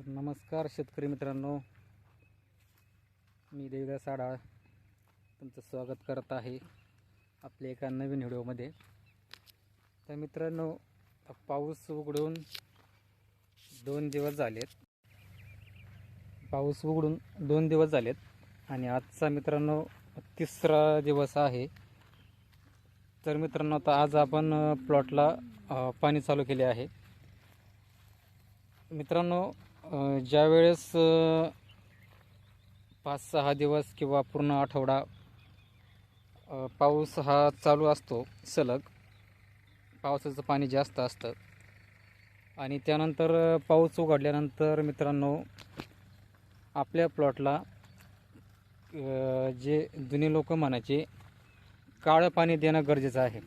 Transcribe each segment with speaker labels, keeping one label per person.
Speaker 1: तर नमस्कार शेतकरी मित्रांनो. मी देवदास साडा तुमचं स्वागत करत आहे आपल्या एका नवीन व्हिडिओमध्ये. तर मित्रांनो पाऊस उघडून दोन दिवस झालेत. पाऊस उघडून दोन दिवस झालेत आणि आजचा मित्रांनो तिसरा दिवस आहे. तर मित्रांनो आता आज आपण प्लॉटला पाणी चालू केले आहे. मित्रांनो ज्या ज्यावेळेस पाच सहा दिवस किंवा पूर्ण आठवडा पाऊस हा चालू असतो सलग. पावसाचं पाणी जास्त असतं. आणि त्यानंतर पाऊस उघडल्यानंतर मित्रांनो आपल्या प्लॉटला जे जुने लोक म्हणायचे काळं पाणी देणं गरजेचं आहे.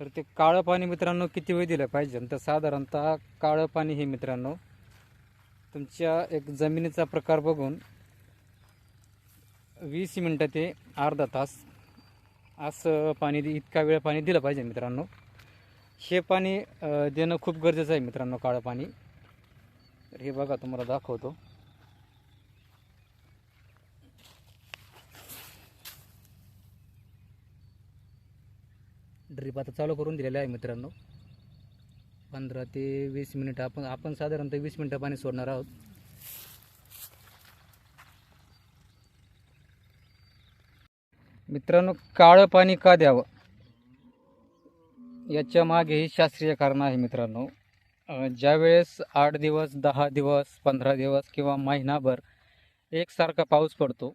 Speaker 1: तर ते काळं पाणी मित्रांनो किती वेळ दिलं पाहिजे? तर साधारणतः काळं पाणी हे मित्रांनो तुमच्या एक जमिनीचा प्रकार बघून वीस मिनटं ते अर्धा तास असं पाणी दि- इतका वेळ पाणी दिलं पाहिजे मित्रांनो. हे पाणी देणं खूप गरजेचं आहे मित्रांनो काळं पाणी. तर हे बघा तुम्हाला दाखवतो. ड्रीप आता चालू करून दिलेलं आहे मित्रांनो. पंधरा ते वीस मिनिटं आपण आपण साधारणतः वीस मिनिटं पाणी सोडणार आहोत. मित्रांनो काळं पाणी का द्यावं? याच्या मागे शास्त्रीय कारण आहे मित्रांनो. ज्यावेळेस आठ दिवस दहा दिवस पंधरा दिवस किंवा महिनाभर एकसारखा पाऊस पडतो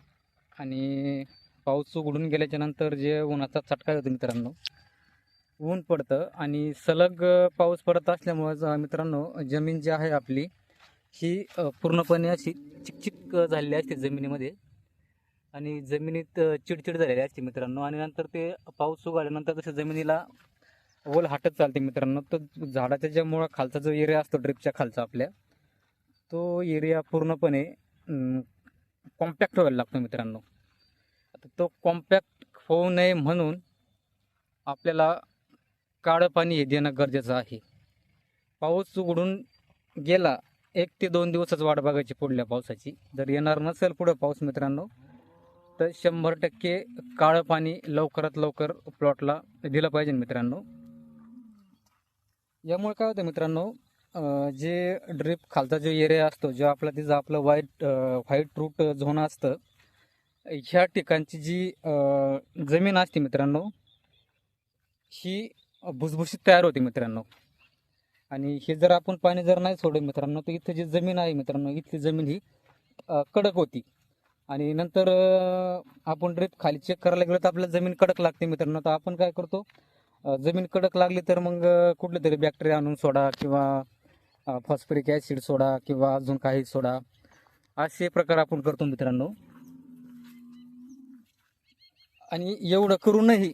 Speaker 1: आणि पाऊस उघडून गेल्याच्यानंतर जे उन्हाचा चटका येतो मित्रांनो ऊन पडतं आणि सलग पाऊस पडत असल्यामुळं मित्रांनो जमीन जी आहे आपली ही पूर्णपणे अशी चिकचिक झालेली असते जमिनीमध्ये. आणि जमिनीत चिडचिड झालेली असते मित्रांनो. आणि नंतर ते पाऊस उघडल्यानंतर तसं जमिनीला ओल हाटत चालते मित्रांनो तर झाडाच्या ज्या मुळा खालचा जो एरिया असतो ड्रिपच्या खालचा आपल्या तो एरिया पूर्णपणे कॉम्पॅक्ट व्हायला लागतो मित्रांनो. आता तो कॉम्पॅक्ट होऊ नये म्हणून आपल्याला काळं पाणी हे देणं गरजेचं आहे. पाऊस उघडून गेला एक ते दोन दिवसच वाट बघायची पुढल्या पावसाची. जर येणार नसेल पुढं पाऊस मित्रांनो तर शंभर टक्के काळं पाणी लवकरात लवकर प्लॉटला दिलं पाहिजे मित्रांनो. यामुळे काय होतं मित्रांनो जे ड्रिप खालचा जो एरिया असतो जो आपला तिचं आपलं व्हाईट व्हाईट रूट झोन असतं ह्या ठिकाणची जी जमीन असते मित्रांनो ही भुसभुशीत तयार होते मित्रांनो. आणि हे जर आपण पाणी जर नाही सोडलं मित्रांनो तर इथं जी जमीन आहे मित्रांनो इथली जमीन ही कडक होती. आणि नंतर आपण ड्रिप खाली चेक करायला गेलो तर आपल्याला जमीन कडक लागते मित्रांनो. तर आपण काय करतो जमीन कडक लागली तर मग कुठलं कुठले तरी बॅक्टेरिया आणून सोडा किंवा फॉस्फरिक ॲसिड सोडा किंवा अजून काही सोडा. असे प्रकार आपण करतो मित्रांनो. आणि एवढं करूनही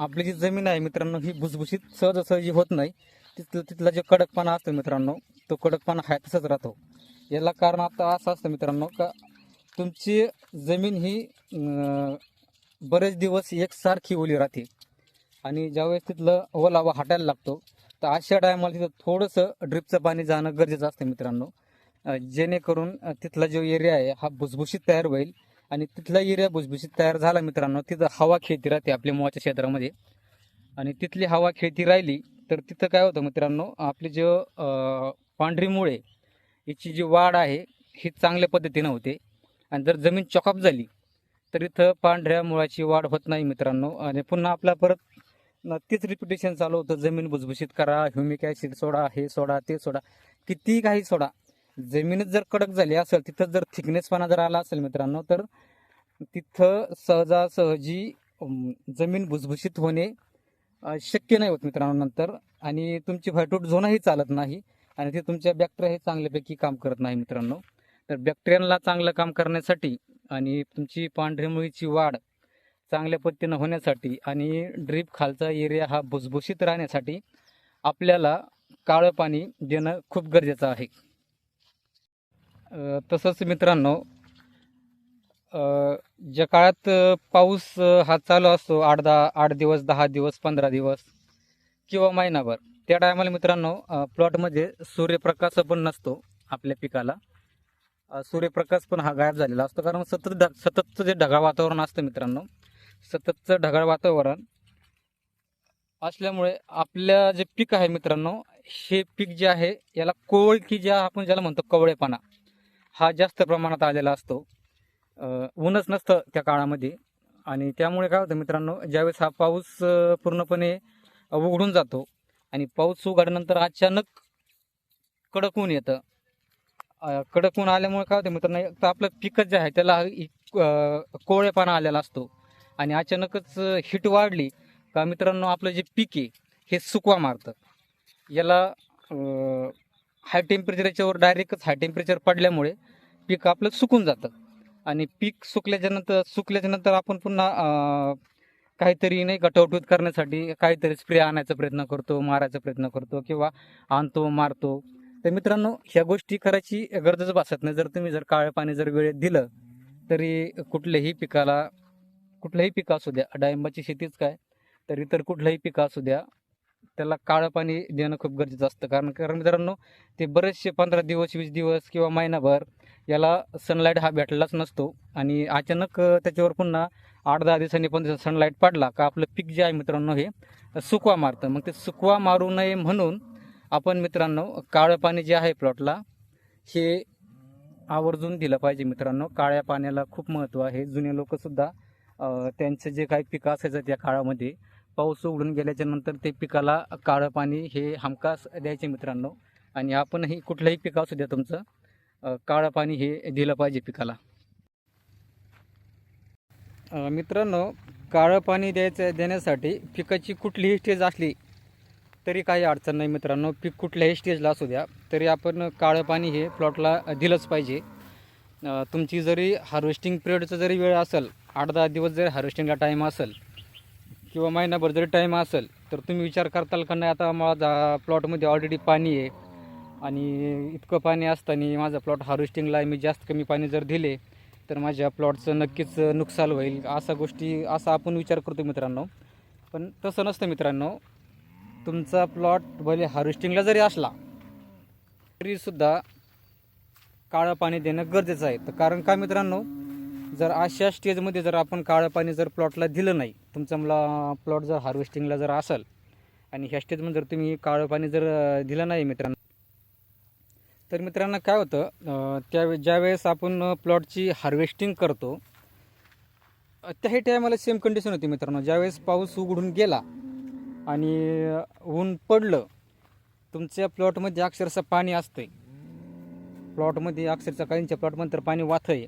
Speaker 1: आपली जी जमीन आहे मित्रांनो ही भुसभुशीत सहजासहजी होत नाही. तिथलं तिथला जे कडकपणा असतो मित्रांनो तो कडकपणा हा तसंच राहतो. याला कारण आता असं असतं मित्रांनो का तुमची जमीन ही बरेच दिवस एकसारखी ओली राहते. आणि ज्यावेळेस तिथलं ओलावा हटायला लागतो तर अशा टायमाला तिथं थोडंसं ड्रिपचं पाणी जाणं गरजेचं असतं मित्रांनो. जेणेकरून तिथला जो एरिया आहे हा भुसभुशीत तयार होईल. आणि तिथला एरिया भुसभुशीत तयार झाला मित्रांनो. तिथं हवा खेळती राहते आपल्या मुळाच्या क्षेत्रामध्ये. आणि तिथली हवा खेळती राहिली तर तिथं काय होतं मित्रांनो आपली जो पांढरी मुळे हिची जी वाढ आहे ही चांगल्या पद्धतीनं होते. आणि जर जमीन चॉकअप झाली तर इथं पांढऱ्या मुळाची वाढ होत नाही मित्रांनो. आणि पुन्हा आपला परत तीच रिपिटेशन चालू होतं. जमीन भुसभुशीत करा ह्युमिक ॲसिड सोडा हे सोडा ते सोडा. कितीही काही सोडा जमीनच जर कडक झाली असेल तिथं जर थिकनेसपणा जर आला असेल मित्रांनो तर तिथं सहजासहजी जमीन भुसभुशीत होणे शक्य नाही होत मित्रांनो नंतर. आणि तुमची व्हायटूट झोनही चालत नाही आणि ते तुमच्या बॅक्टेरिया हे चांगल्यापैकी काम करत नाही मित्रांनो. तर बॅक्टेरियाला चांगलं काम करण्यासाठी आणि तुमची पांढरी मुळीची वाढ चांगल्या पद्धतीनं होण्यासाठी आणि ड्रीप खालचा एरिया हा भुसभुशीत राहण्यासाठी आपल्याला काळं पाणी देणं खूप गरजेचं आहे. तसंच मित्रांनो ज्या काळात पाऊस हा चालू असतो आठ दहा आठ दिवस दहा दिवस पंधरा दिवस किंवा महिनाभर त्या टायमाला मित्रांनो प्लॉटमध्ये सूर्यप्रकाश पण नसतो आपल्या पिकाला. सूर्यप्रकाश पण हा गायब झालेला असतो कारण सतत ढग सततचं जे ढगाळ वातावरण असतं मित्रांनो सततचं ढगाळ वातावरण असल्यामुळे आपल्या जे पीक आहे मित्रांनो हे पीक जे आहे याला कोवळकी ज्या आपण ज्याला म्हणतो कवळेपणा. हा जास्त प्रमाणात आलेला असतो. ऊनच नसतं त्या काळामध्ये. आणि त्यामुळे काय होतं मित्रांनो ज्यावेळेस हा पाऊस पूर्णपणे उघडून जातो आणि पाऊस उघडल्यानंतर अचानक कडक ऊन येतं. कडक ऊन आल्यामुळे काय होतं मित्रांनो एक तर आपलं पिकच जे आहे त्याला इ- कोवळेपणा आलेला असतो. आणि अचानकच हिट वाढली का मित्रांनो आपलं जे पीक आहे हे सुकवा मारतं. याला हाय टेम्परेचर याच्यावर डायरेक्टच हाय टेम्परेचर पडल्यामुळे पीक आपलं सुकून जातं. आणि पीक सुकल्याच्या नंतर सुकल्याच्या नंतर आपण पुन्हा काहीतरी नाही का करण्यासाठी काहीतरी स्प्रे आणायचा प्रयत्न करतो मारायचा प्रयत्न करतो किंवा आणतो मारतो. तर मित्रांनो ह्या गोष्टी करायची गरजच भासत नाही. जर तुम्ही जर काळं पाणी जर वेळेत दिलं तरी कुठल्याही पिकाला कुठलंही पिक असू द्या डाळिंबाची शेतीच काय तर इतर कुठलंही पिक असू द्या त्याला काळं पाणी देणं खूप गरजेचं असतं. कारण कारण मित्रांनो ते बरेचसे पंधरा दिवस वीस दिवस किंवा महिनाभर याला सनलाईट हा भेटलाच नसतो. आणि अचानक त्याच्यावर पुन्हा आठ दहा दिवसांनी पण सनलाईट पाडला का आपलं पीक जे आहे मित्रांनो हे सुकवा मारतं. मग ते सुकवा मारू नये म्हणून आपण मित्रांनो काळं पाणी जे आहे प्लॉटला हे आवर्जून दिलं पाहिजे मित्रांनो. काळ्या पाण्याला खूप महत्त्व आहे. जुने लोकसुद्धा त्यांचं जे काही पिकं असायचं त्या काळामध्ये पाऊस उडून गेल्याच्यानंतर ते पिकाला काळं पाणी हे हमखास द्यायचे मित्रांनो. आणि आपणही कुठलंही पीक असू द्या तुमचं काळं पाणी हे दिलं पाहिजे पिकाला. मित्रांनो काळं पाणी द्यायचं देण्यासाठी पिकाची कुठलीही स्टेज असली तरी काही अडचण नाही मित्रांनो. पीक कुठल्याही स्टेजला असू द्या तरी आपण काळं पाणी हे प्लॉटला दिलंच पाहिजे. तुमची जरी हार्वेस्टिंग पिरियडचं जरी वेळ असेल आठ दहा दिवस जरी हार्वेस्टिंगला टाईम असेल किंवा महिनाभर जरी टाईम असेल तर तुम्ही विचार करताल का नाही? आता माझा प्लॉटमध्ये ऑलरेडी पाणी आहे आणि इतकं पाणी असताना माझा प्लॉट हार्वेस्टिंगला मी जास्त कमी पाणी जर दिले तर माझ्या प्लॉटचं नक्कीच नुकसान होईल. असा गोष्टी असा आपण विचार करतो मित्रांनो. पण तसं नसतं मित्रांनो. तुमचा प्लॉट भले हार्वेस्टिंगला जरी असला तरीसुद्धा काळं पाणी देणं गरजेचं आहे. तर कारण का मित्रांनो? जर अशा स्टेजमध्ये जर आपण काळं पाणी जर प्लॉटला दिलं नाही तुमचा मला प्लॉट जर हार्वेस्टिंगला जर असेल आणि ह्या स्टेजमध्ये जर तुम्ही काळं पाणी जर दिलं नाही मित्रांनो तर मित्रांनो काय होतं त्या ज्यावेळेस आपण प्लॉटची हार्वेस्टिंग करतो त्याही टायमाला सेम कंडिशन होती मित्रांनो. ज्यावेळेस पाऊस उघडून गेला आणि ऊन पडलं तुमच्या प्लॉटमध्ये अक्षरशः पाणी असतंय. प्लॉटमध्ये अक्षरशः काहींच्या प्लॉटमध्ये तर पाणी वाथ आहे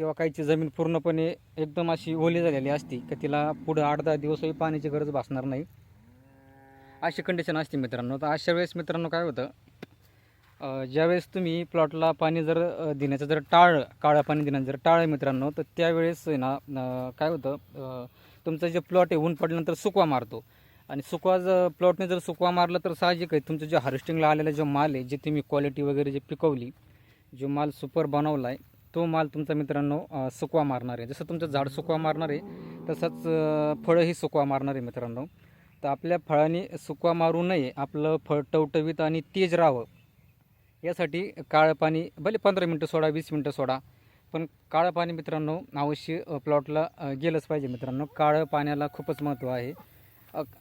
Speaker 1: किंवा काहीची जमीन पूर्णपणे एकदम अशी ओली झालेली असती का तिला पुढं आठ दहा दिवसही पाण्याची गरज भासणार नाही. अशी कंडिशन असते मित्रांनो. तर अशा वेळेस मित्रांनो काय होतं ज्यावेळेस तुम्ही प्लॉटला पाणी जर देण्याचं जर टाळ काळं पाणी देण्याचं जर टाळलं मित्रांनो तर त्यावेळेस आहे ना काय होतं तुमचं जे प्लॉट आहे ऊन पडल्यानंतर सुकवा मारतो. आणि सुकवा जर प्लॉटने जर सुकवा मारला तर साहजिक आहे तुमचं जे हार्वेस्टिंगला आलेला जो माल आहे जे तुम्ही क्वालिटी वगैरे जे पिकवली जो माल सुपर बनवला आहे तो माल तुमचा मित्रांनो सुकवा मारणार आहे. जसं तुमचं झाड सुकवा मारणार आहे तसंच फळंही सुकवा मारणार आहे मित्रांनो. तर आपल्या फळांनी सुकवा मारू नये आपलं फळ टवटवीत आणि तेज राहावं. यासाठी काळं पाणी भले पंधरा मिनटं सोडा वीस मिनटं सोडा पण काळं पाणी मित्रांनो अवश्य प्लॉटला गेलंच पाहिजे मित्रांनो. काळं पाण्याला खूपच महत्त्व आहे.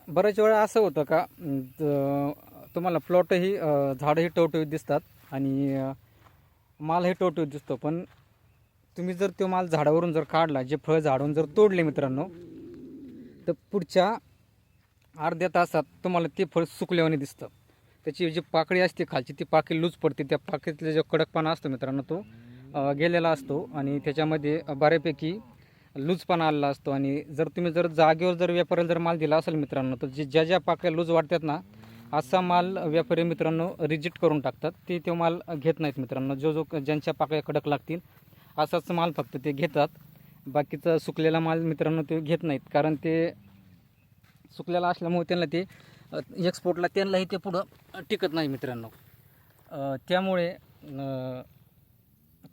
Speaker 1: बऱ्याच वेळा असं होतं का ज- तुम्हाला प्लॉटही झाडंही टवटवीत दिसतात आणि मालही टवटवीत दिसतो पण तुम्ही जर तो माल झाडावरून जर काढला जे फळ झाडून जर तोडले मित्रांनो तर पुढच्या अर्ध्या तासात तुम्हाला ते फळ सुकल्यावाने दिसतं. त्याची जी पाकळी असते खालची ती पाकळी लूज पडते. त्या पाकळीतला जो कडकपणा असतो मित्रांनो तो गेलेला असतो आणि त्याच्यामध्ये बऱ्यापैकी लूजपणा आलेला असतो. आणि जर तुम्ही जर जागेवर जर व्यापाऱ्याला जर माल दिला असेल मित्रांनो तर जे ज्या ज्या पाकळ्या लूज वाटतात ना असा माल व्यापारी मित्रांनो रिजेक्ट करून टाकतात. ते तो माल घेत नाहीत मित्रांनो. जो जो ज्यांच्या पाकळ्या कडक लागतील असाच माल फक्त ते घेतात. बाकीचा सुकलेला माल मित्रांनो ते घेत नाहीत. कारण ते सुकलेला असल्यामुळे त्यांना ते एक्सपोर्टला त्यांनाही ते पुढं टिकत नाही मित्रांनो. त्यामुळे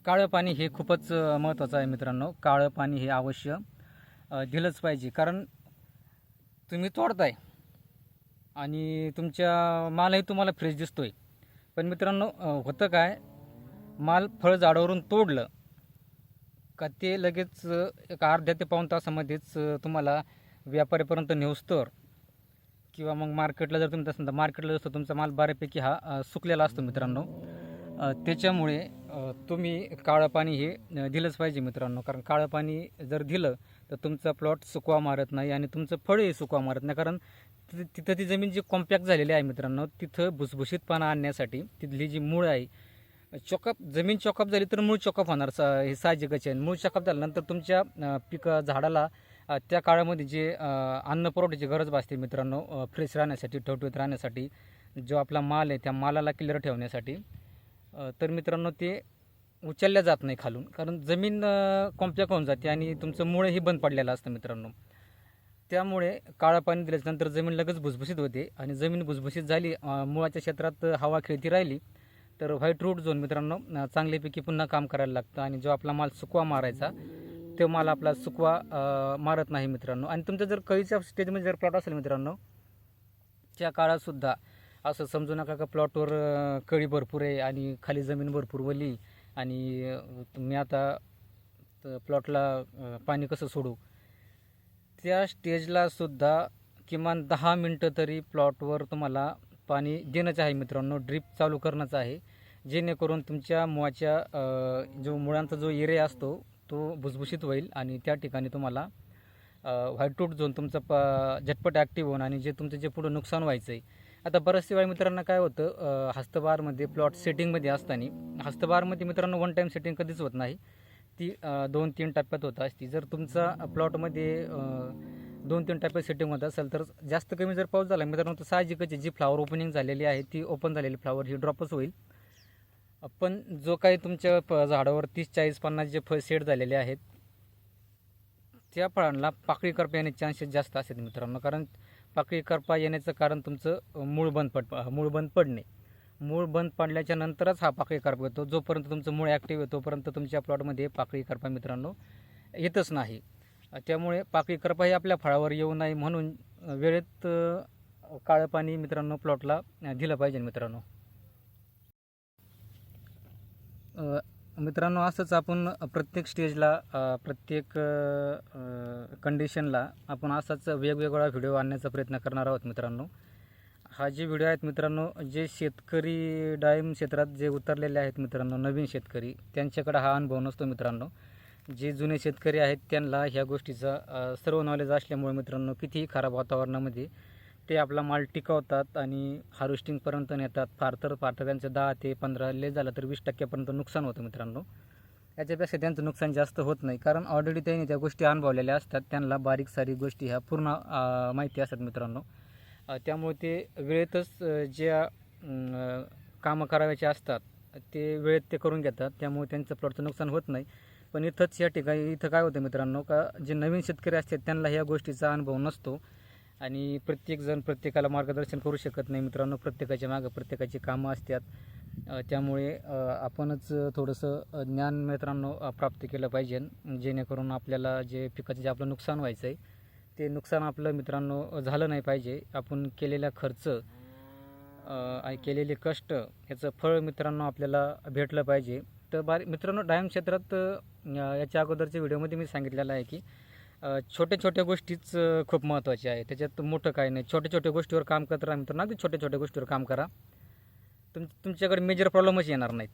Speaker 1: काळं पाणी हे खूपच महत्त्वाचं आहे मित्रांनो. काळं पाणी हे अवश्य दिलंच पाहिजे. कारण तुम्ही तोडताय आणि तुमच्या मालही तुम्हाला फ्रेश दिसतोय. पण मित्रांनो होतं काय? माल फळ झाडावरून तोडलं. का ते लगेच एक अर्ध्या ते पाऊण तासामध्येच तुम्हाला व्यापाऱ्यापर्यंत नेऊस्तर किंवा मग मार्केटला जर तुम्ही तसं मार्केटला जसं तुमचा माल बऱ्यापैकी हा सुकलेला असतो मित्रांनो त्याच्यामुळे तुम्ही काळं पाणी हे दिलंच पाहिजे मित्रांनो. कारण काळं पाणी जर दिलं तर तुमचा प्लॉट सुकवा मारत नाही आणि तुमचं फळही सुकवा मारत नाही. कारण ति- तिथं ती जमीन जी कॉम्पॅक्ट झालेली आहे मित्रांनो तिथं भुसभुशीतपणा आणण्यासाठी तिथली जी मूळ आहे चॉकअप जमीन चॉकअप झाली तर मूळ चॉकअप होणार सा हे साहजिकच आहे मूळ चॉकअप झाल्यानंतर तुमच्या अं, झाडाला त्या काळामध्ये जे अन्न पुरवठ्याची गरज भासते मित्रांनो फ्रेश राहण्यासाठी ठवठवीत राहण्यासाठी जो आपला माल आहे त्या मालाला क्लिअर ठेवण्यासाठी तर मित्रांनो ते उचलल्या जात नाही खालून. कारण जमीन कॉम्पॅक्ट होऊन जाते आणि तुमचं मुळंही बंद पडलेलं असतं मित्रांनो. त्यामुळे काळं पाणी दिल्याच्यानंतर जमीन लगेच भुसभुशीत होते आणि जमीन भुसभुशीत झाली मुळाच्या क्षेत्रात हवा खेळती राहिली तर व्हाईट रूट झोन मित्रांनो चांगल्यापैकी पुन्हा काम करायला लागतं आणि जो आपला माल सुकवा मारायचा तो माल आपला सुकवा मारत नाही मित्रांनो. आणि तुमचं जर कळीच्या स्टेजमध्ये जर प्लॉट असेल मित्रांनो त्या काळातसुद्धा असं समजू नका का प्लॉटवर कळी भरपूर आहे आणि खाली जमीन भरपूर वली आणि तुम्ही आता प्लॉटला पाणी कसं सोडू? त्या स्टेजला सुद्धा किमान दहा मिनटं तरी प्लॉटवर तुम्हाला पाणी देणंच आहे मित्रांनो. ड्रीप चालू करणंच आहे. जेणेकरून तुमच्या मुळाच्या जो मुळांचा जो एरिया असतो तो भुसभुशीत होईल आणि त्या ठिकाणी तुम्हाला व्हाईट टूट झोन तुमचं प झटपट ॲक्टिव्ह होऊन आणि जे तुमचं जे पुढं नुकसान व्हायचं आहे आता बऱ्याचशा वेळा मित्रांना काय होतं हस्तबारमध्ये प्लॉट सेटिंगमध्ये असताना हस्तबारमध्ये मित्रांनो वन टाईम सेटिंग कधीच होत नाही. ती दोन तीन टप्प्यात होत असती. जर तुमचा प्लॉटमध्ये दोन तीन टाईप सेटिंग होत असेल तर जास्त कमी जर पाऊस झाला मित्रांनो तर साहजिकच जी फ्लावर ओपनिंग झालेली आहे ती ओपन झालेली फ्लावर ही ड्रॉपच होईल. पण जो काही तुमच्या प झाडावर तीस चाळीस पन्नास जे फळ सेट झालेले आहेत त्या फळांना पाकळी करपा येण्याचे चान्सेस जास्त असतात मित्रांनो. कारण पाकळी करपा येण्याचं कारण तुमचं मूळ बंद पड मूळ बंद पडणे. मूळ बंद पडल्याच्या नंतरच हा पाकळी करपा येतो. जोपर्यंत तुमचं मूळ ॲक्टिव्ह आहे तोपर्यंत तुमच्या प्लॉटमध्ये पाकळी करपा मित्रांनो येतच नाही. त्यामुळे पाकळी करपाई आपल्या फळावर येऊ नये म्हणून वेळेत काळं पाणी मित्रांनो प्लॉटला दिलं पाहिजे मित्रांनो. मित्रांनो असंच आपण प्रत्येक स्टेजला प्रत्येक कंडिशनला आपण असाच वेगवेगळा व्हिडिओ आणण्याचा प्रयत्न करणार आहोत मित्रांनो. हा जे व्हिडिओ आहेत मित्रांनो जे शेतकरी डाळिंब क्षेत्रात जे उतरलेले आहेत मित्रांनो नवीन शेतकरी त्यांच्याकडे हा अनुभव नसतो मित्रांनो. जे जुने शेतकरी आहेत त्यांना ह्या गोष्टीचा सर्व नॉलेज असल्यामुळे मित्रांनो कितीही खराब वातावरणामध्ये ते आपला माल टिकवतात आणि हार्वेस्टिंगपर्यंत नेतात. फार तर फार तर त्यांचं दहा ते पंधरा ले झालं तर वीस टक्क्यापर्यंत नुकसान होतं मित्रांनो. याच्यापेक्षा त्यांचं नुकसान जास्त होत नाही. कारण ऑलरेडी त्यांनी त्या गोष्टी अनुभवलेल्या असतात. त्यांना बारीक सारीक गोष्टी ह्या पूर्ण माहिती असतात मित्रांनो. त्यामुळे ते वेळेतच ज्या कामं करायचे असतात ते वेळेत ते करून घेतात. त्यामुळे त्यांचं प्लॉटचं नुकसान होत नाही. पण इथंच या ठिकाणी इथं काय होतं मित्रांनो का जे नवीन शेतकरी असतात त्यांना ह्या गोष्टीचा अनुभव नसतो. आणि प्रत्येकजण प्रत्येकाला मार्गदर्शन करू शकत नाही मित्रांनो. प्रत्येकाच्या मागं प्रत्येकाची कामं असतात. त्यामुळे आपणच थोडंसं ज्ञान मित्रांनो प्राप्त केलं पाहिजे. जेणेकरून आपल्याला जे पिकाचं जे आपलं नुकसान व्हायचं आहे ते नुकसान आपलं मित्रांनो झालं नाही पाहिजे. आपण केलेला खर्च आणि केलेले कष्ट याचं फळ मित्रांनो आपल्याला भेटलं पाहिजे. तर बारी मित्रांनो डायम क्षेत्रात याच्या अगोदरच्या व्हिडिओमध्ये मी सांगितलेलं आहे की छोट्या छोट्या गोष्टीच खूप महत्त्वाच्या आहे. त्याच्यात मोठं काय नाही. छोट्या छोट्या गोष्टीवर काम करत राहा मित्रांनो. अगदी छोट्या छोट्या गोष्टीवर काम करा. तुम तुमच्याकडे मेजर प्रॉब्लेमच येणार नाहीत.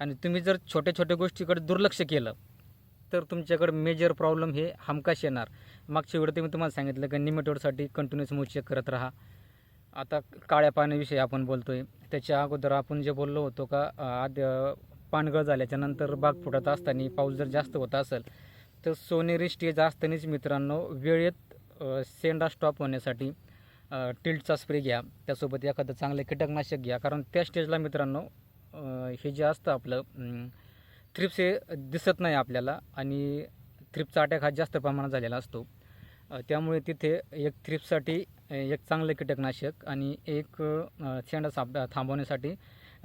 Speaker 1: आणि तुम्ही जर छोट्या छोट्या गोष्टीकडे दुर्लक्ष केलं तर तुमच्याकडे मेजर प्रॉब्लेम हे हमखास येणार. मागच्या वेळेत मी तुम्हाला सांगितलं की निमेटोडसाठी कंटिन्युअस मूव चेक करत राहा. आता काळ्या पाण्याविषयी आपण बोलतो आहे त्याच्या अगोदर आपण जे बोललो होतो का आद पानगळ झाल्याच्यानंतर बाग फुटत असताना पाऊस जर जास्त होत असेल तर सोनेरी स्टेज असतानाच मित्रांनो वेळेत सेंडा स्टॉप होण्यासाठी टिल्टचा स्प्रे घ्या. त्यासोबत एखादं चांगलं कीटकनाशक घ्या. कारण त्या स्टेजला मित्रांनो हे जे असतं आपलं थ्रिप्स हे दिसत नाही आपल्याला आणि थ्रिपचा अटॅक हा जास्त प्रमाणात झालेला असतो. त्यामुळे तिथे एक थ्रिपसाठी एक चांगलं कीटकनाशक आणि एक सेंडा शेंडा साप थांबवण्यासाठी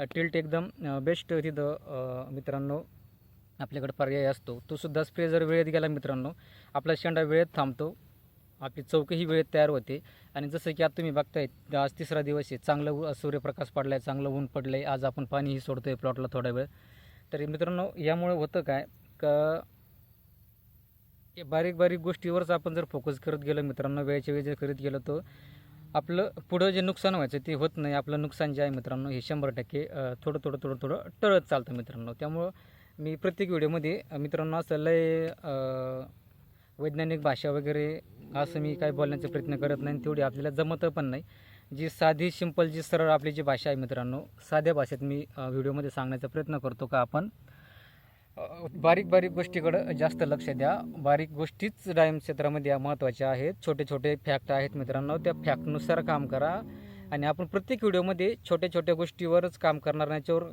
Speaker 1: टिल्ट एकदम बेस्ट तिथं मित्रांनो आपल्याकडे पर्याय असतो. तो सुद्धा स्प्रे जर वेळेत गेला मित्रांनो आपला शेंडा वेळेत थांबतो. आपली चौकही वेळेत तयार होते. आणि जसं की आता तुम्ही बघताय आज तिसरा दिवस आहे. चांगलं उ- सूर्यप्रकाश पडला आहे चांगलं ऊन पडलं आहे आज आपण पाणीही सोडतोय प्लॉटला थोडा वेळ. तर मित्रांनो यामुळे होतं काय का बारीक बारीक गोष्टीवरच आपण जर फोकस करत गेलो मित्रांनो वेळच्या वेळ जर करत गेलो तर आपलं पुढं जे नुकसान व्हायचं ते होत नाही. आपलं नुकसान जे आहे मित्रांनो हे शंभर टक्के थोडं थोडं थोडं थोडं टळत चालतं मित्रांनो. त्यामुळं मी प्रत्येक व्हिडिओमध्ये मित्रांनो असं लय वैज्ञानिक भाषा वगैरे असं मी काय बोलण्याचा प्रयत्न करत नाही तेवढी आपल्याला जमतं पण नाही. जी साधी सिंपल जी सरळ आपली जी भाषा आहे मित्रांनो साध्या भाषेत मी व्हिडिओमध्ये सांगण्याचा प्रयत्न करतो का आपण? बारीक बारीक गोष्टीकडं जास्त लक्ष द्या. बारीक गोष्टीच डायम क्षेत्रामध्ये या महत्त्वाच्या आहेत. छोटे छोटे फॅक्ट आहेत मित्रांनो. त्या फॅक्टनुसार काम करा. आणि आपण प्रत्येक व्हिडिओमध्ये छोट्या छोट्या गोष्टीवरच काम करणार नाही. याच्यावर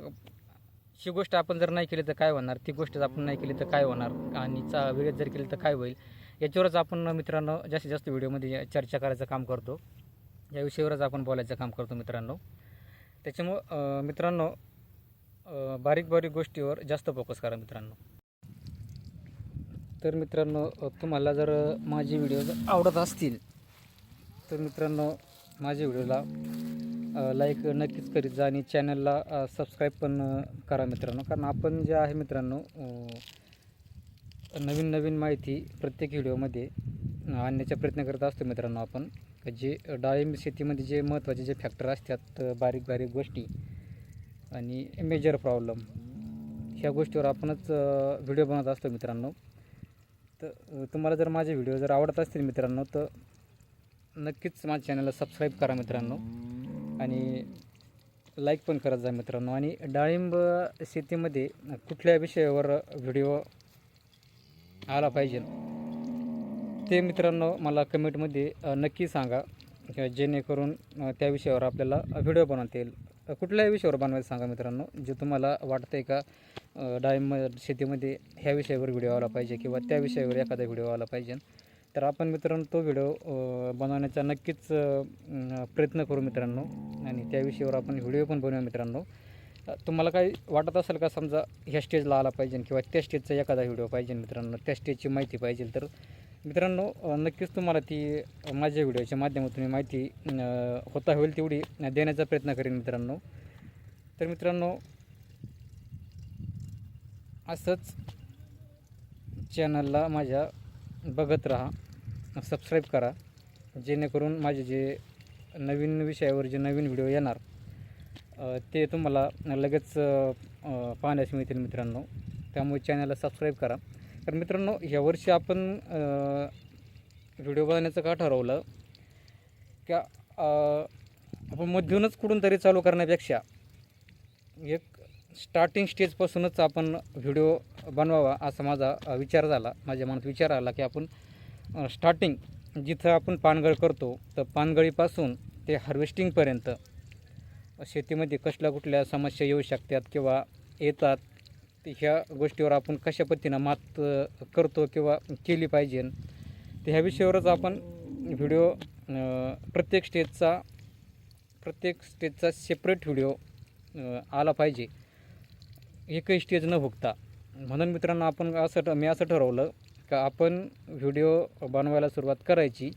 Speaker 1: ही गोष्ट आपण जर नाही केली तर काय होणार? ती गोष्ट आपण नाही केली तर काय होणार? आणि चा वेळेत जर केली तर काय होईल? याच्यावरच आपण मित्रांनो जास्तीत जास्त व्हिडिओमध्ये चर्चा करायचं काम करतो. या विषयावरच आपण बोलायचं काम करतो मित्रांनो. त्याच्यामुळं मित्रांनो बारीक बारीक गोष्टीवर जास्त फोकस करा मित्रांनो. तर मित्रांनो तुम्हाला जर माझे व्हिडिओ जर आवडत असतील तर मित्रांनो माझ्या व्हिडिओला लाईक नक्कीच करीत जा आणि चॅनलला सबस्क्राईब पण करा मित्रांनो. कारण आपण जे आहे मित्रांनो नवीन नवीन माहिती प्रत्येक व्हिडिओमध्ये आणण्याचा प्रयत्न करत असतो मित्रांनो आपण. जे डाळिंब शेतीमध्ये जे महत्त्वाचे जे फॅक्टर असतात बारीक बारीक गोष्टी आणि मेजर प्रॉब्लेम ह्या गोष्टीवर आपणच व्हिडिओ बनवत असतो मित्रांनो. तर तुम्हाला जर माझे व्हिडिओ जर आवडत असतील मित्रांनो तर नक्कीच माझ्या चॅनलला सबस्क्राईब करा मित्रांनो. आणि लाईक पण करत जा मित्रांनो. आणि डाळिंब शेतीमध्ये कुठल्या विषयावर व्हिडिओ आला पाहिजे ते मित्रांनो मला कमेंटमध्ये नक्की सांगा. किंवा जेणेकरून त्या विषयावर आपल्याला व्हिडिओ बनवता येईल. कुठल्याही विषयावर बनवायचं सांगा मित्रांनो. जे तुम्हाला वाटतं आहे का डाळिंब शेतीमध्ये ह्या विषयावर व्हिडिओ आला पाहिजे किंवा त्या विषयावर एखादा व्हिडिओ आला पाहिजे तर आपण मित्रांनो तो व्हिडिओ बनवण्याचा नक्कीच प्रयत्न करू मित्रांनो. आणि त्या विषयावर आपण व्हिडिओ पण बनवू मित्रांनो. तुम्हाला काही वाटत असेल का समजा ह्या स्टेजला आला पाहिजे किंवा त्या स्टेजचा एखादा व्हिडिओ पाहिजे मित्रांनो त्या स्टेजची माहिती पाहिजे तर मित्रांनो नक्कीच तुम्हाला ती माझ्या व्हिडिओच्या माध्यमातून मी माहिती होता होईल तेवढी देण्याचा प्रयत्न करेन मित्रांनो. तर मित्रांनो असंच चॅनलला माझ्या बघत राहा सबस्क्राईब करा जेणेकरून माझे जे नवीन विषयावर जे नवीन व्हिडिओ येणार ते तुम्हाला लगेच पाहण्यास मिळतील मित्रांनो. त्यामुळे चॅनलला सबस्क्राईब करा. तर मित्रांनो यावर्षी आपण व्हिडिओ बनवण्याचं का ठरवलं? का आपण मधूनच कुठून तरी चालू करण्यापेक्षा एक स्टार्टिंग स्टेजपासूनच आपण व्हिडिओ बनवावा असा माझा विचार झाला. माझ्या मनात विचार आला की आपण स्टार्टिंग जिथं आपण पानगळ करतो तर पानगळीपासून ते हार्वेस्टिंगपर्यंत शेतीमध्ये कसल्या कुठल्या समस्या येऊ शकतात किंवा येतात ह्या गोष्टीवर आपण कशा पद्धतीनं मात करतो किंवा केली पाहिजे. तर ह्या विषयावरच आपण व्हिडिओ प्रत्येक स्टेजचा प्रत्येक स्टेजचा सेपरेट व्हिडिओ आला पाहिजे. एकही स्टेज न भुगता. म्हणून मित्रांनो आपण असं मी असं ठरवलं का आपण व्हिडिओ बनवायला सुरुवात करायची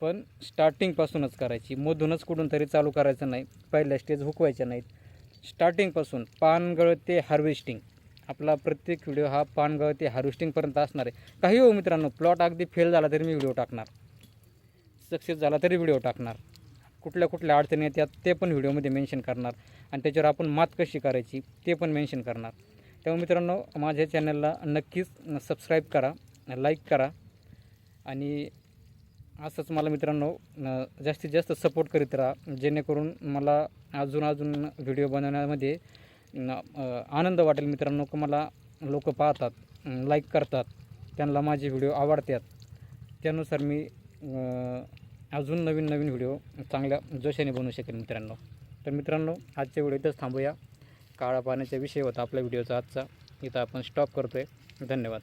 Speaker 1: पण स्टार्टिंगपासूनच करायची. मधूनच कुठून तरी चालू करायचं नाही. पहिल्या स्टेज हुकवायच्या नाहीत. स्टार्टिंगपासून पानगळ ते हार्वेस्टिंग आपला प्रत्येक व्हिडिओ हा पानगळ ते हार्वेस्टिंगपर्यंत असणार आहे. काही हो मित्रांनो प्लॉट अगदी फेल झाला तरी मी व्हिडिओ टाकणार. सक्सेस झाला तरी व्हिडिओ टाकणार. कुठल्या कुठल्या अडचणी येतात ते पण व्हिडिओमध्ये मेन्शन करणार. आणि त्याच्यावर आपण मात कशी करायची ते पण मेन्शन करणार. त्यामुळे मित्रांनो माझ्या चॅनलला नक्कीच सबस्क्राईब करा लाईक करा. आणि असंच मला मित्रांनो जास्तीत जास्त सपोर्ट करीत राहा. जेणेकरून मला अजून अजून व्हिडिओ बनवण्यामध्ये आनंद वाटेल मित्रांनो. की मला लोक पाहतात लाईक करतात. त्यांना माझे व्हिडिओ आवडतात. त्यानुसार मी अजून नवीन नवीन व्हिडिओ चांगल्या जोशाने बनवू शकेन मित्रांनो. तर मित्रांनो आजच्या व्हिडिओ इथंच थांबूया. काळा पाण्याचा विषय होता आपल्या व्हिडिओचा आजचा. इथं आपण स्टॉप करतो आहे धन्यवाद.